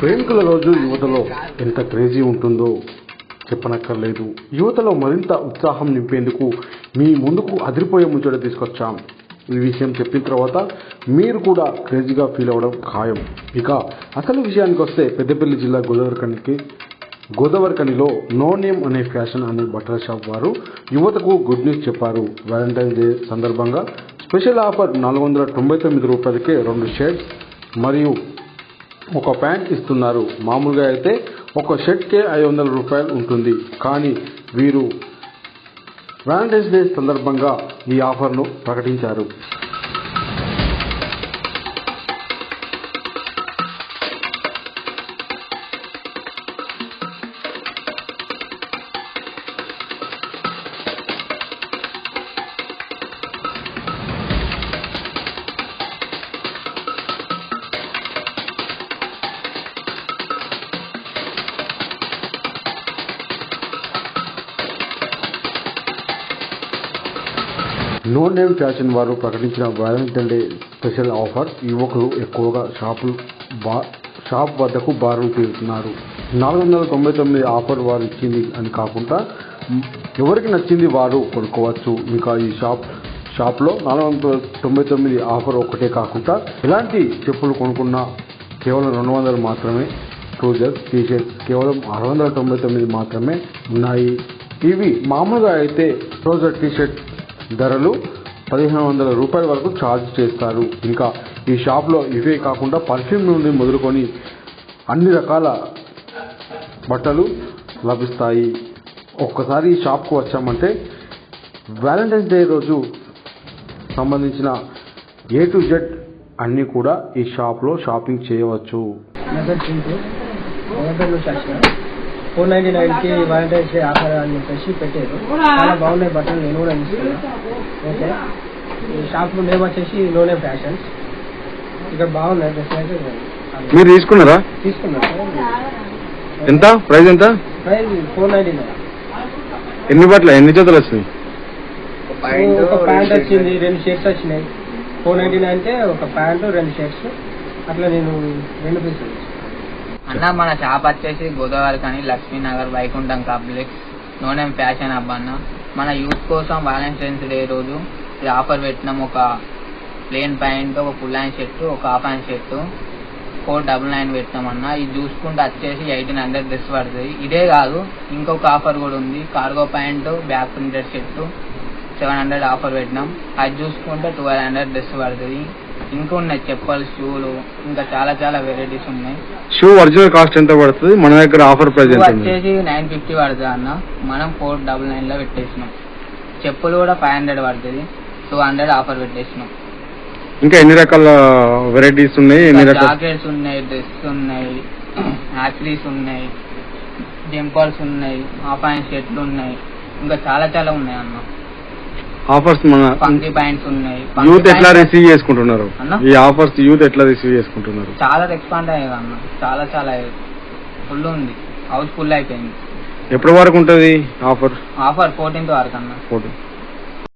ప్రేమికుల రోజు యువతలో ఎంత క్రేజీ ఉంటుందో చెప్పనక్కర్లేదు. యువతలో మరింత ఉత్సాహం నింపేందుకు మీ ముందుకు అదిరిపోయే ముచ్చట తీసుకొచ్చాం. ఈ విషయం చెప్పిన తర్వాత మీరు కూడా క్రేజీగా ఫీల్ అవ్వడం ఖాయం. ఇక అసలు విషయానికి వస్తే పెద్దపల్లి జిల్లా గోదావరికనికి గోదావరికనిలో నో నేమ్ అనే ఫ్యాషన్ అనే బట్టల షాప్ వారు యువతకు గుడ్ న్యూస్ చెప్పారు. వ్యాలంటైన్స్ డే సందర్భంగా స్పెషల్ ఆఫర్ నాలుగు వందల తొంభై తొమ్మిది రూపాయలకే రెండు షర్ట్స్ మరియు ఒక ప్యాంట్ ఇస్తున్నారు. మామూలుగా అయితే ఒక షర్ట్కే ఐదు వందల రూపాయలు ఉంటుంది. కానీ వీరు వ్యాలంటైన్స్ డే సందర్భంగా ఈ ఆఫర్ను ప్రకటించారు. నో నేమ్ ఫ్యాషన్ వారు ప్రకటించిన వ్యాలంటైన్ డే స్పెషల్ ఆఫర్. యువకులు ఎక్కువగా షాపులు బా షాప్ వద్దకు బారులు తీరుతున్నారు. నాలుగు వందల తొంభై తొమ్మిది ఆఫర్ వారు ఇచ్చింది అని కాకుండా ఎవరికి నచ్చింది వారు కొనుక్కోవచ్చు. ఇంకా ఈ షాప్ షాప్లో నాలుగు వందల తొంభై తొమ్మిది ఆఫర్ ఒకటే కాకుండా ఎలాంటి చెప్పులు కొనుక్కున్నా కేవలం రెండు వందలు మాత్రమే. ట్రూజర్స్ టీషర్ట్స్ కేవలం ఆరు వందల తొంభై తొమ్మిది మాత్రమే ఉన్నాయి. ఇవి మామూలుగా అయితే ట్రౌజర్ టీషర్ట్ ధరలు పదిహేను వందల రూపాయల వరకు ఛార్జ్ చేస్తారు. ఇంకా ఈ షాప్లో ఇవే కాకుండా పర్ఫ్యూమ్ నుండి మొదలుకొని అన్ని రకాల బట్టలు లభిస్తాయి. ఒక్కసారి ఈ షాప్కు వచ్చామంటే వ్యాలంటైన్స్ డే రోజు సంబంధించిన ఏ టు జెడ్ అన్నీ కూడా ఈ షాప్లో షాపింగ్ చేయవచ్చు. ఫోర్ నైన్టీ నైన్కి వాలంటైన్స్ డే ఆఫర్ అని చెప్పేసి పెట్టారు చాలా బాగున్నాయి బట్టలు నేను కూడా షాప్ నేమ్ వచ్చేసి నూనె ఫ్యాషన్స్. ఇక్కడ బాగున్నాయి డ్రెస్ అయితే మీరు తీసుకున్నారా? తీసుకున్నా సార్ ఎంత? ప్రైస్ ఎంత? Price four ninety nine. ఎన్ని బట్టలు ఎన్ని జతలు వచ్చినాయి ఒక ప్యాంట్ వచ్చింది రెండు షర్ట్స్ వచ్చినాయి. ఫోర్ నైన్టీ నైన్కే ఒక ప్యాంట్ రెండు షర్ట్స్. అట్లా నేను రెండు పీసులు అన్న మన షాప్ వచ్చేసి గోదావరి కానీ Lakshminagar Vaikuntham complex no name fashion hub అన్న. మన యూత్ కోసం వ్యాలంటైన్స్ డే రోజు ఇది ఆఫర్ పెట్టినాం. ఒక ప్లేన్ ప్యాంట్ ఒక ఫుల్ హ్యాండ్ షర్ట్ ఒక half hand shirt four double nine పెట్టినామన్నా ఇది చూసుకుంటే వచ్చేసి ఎయిటీన్ హండ్రెడ్ డ్రెస్ పడుతుంది. ఇదే కాదు ఇంకొక ఆఫర్ కూడా ఉంది. Cargo pant back printed shirt seven hundred offer పెట్టినాం. అది చూసుకుంటే ట్వెల్వ్ హండ్రెడ్ డ్రెస్ పడుతుంది. ఇంకా ఉన్నాయి చెప్పలు షూలు ఇంకా చాలా చాలా వెరైటీస్ ఉన్నాయి. షూ ఒరిజినల్ కాస్ట్ ఎంత పడుతుంది? మన దగ్గర ఆఫర్ ప్రైస్ షూ ఎంత ఉంది? వచ్చేసి నైన్ ఫిఫ్టీ పడుతుంది అన్న. మనం ఫోర్ డబుల్ నైన్లో పెట్టేసినాం. చెప్పులు కూడా ఫైవ్ హండ్రెడ్ పడుతుంది. టూ హండ్రెడ్ ఆఫర్ పెట్టేసినాం. ఇంకా ఎన్ని రకాల వెరైటీస్ ఉన్నాయి? ఎన్ని రకాల జాకెట్స్ ఉన్నాయి డ్రెస్ ఉన్నాయి యాక్రీస్ ఉన్నాయి జంపర్స్ ఉన్నాయి హాఫ్ హ్యాండ్ షర్ట్లు ఉన్నాయి. ఇంకా చాలా చాలా ఉన్నాయి అన్న. ఆఫర్స్ మన ఉన్నాయి. యూత్ ఎట్లా రిసీవ్ చేసుకుంటున్నారు? ఈ ఆఫర్స్ యూత్ ఎట్లా రిసీవ్ చేసుకుంటున్నారు? చాలా ఎక్స్పాండ్ అయ్యేది అన్న. చాలా చాలా ఫుల్ ఉంది. హౌస్ ఫుల్ అయిపోయింది. ఎప్పటి వరకు ఉంటుంది ఆఫర్? ఆఫర్ ఫోర్టీన్త్ వరకు అన్న. ఫోటో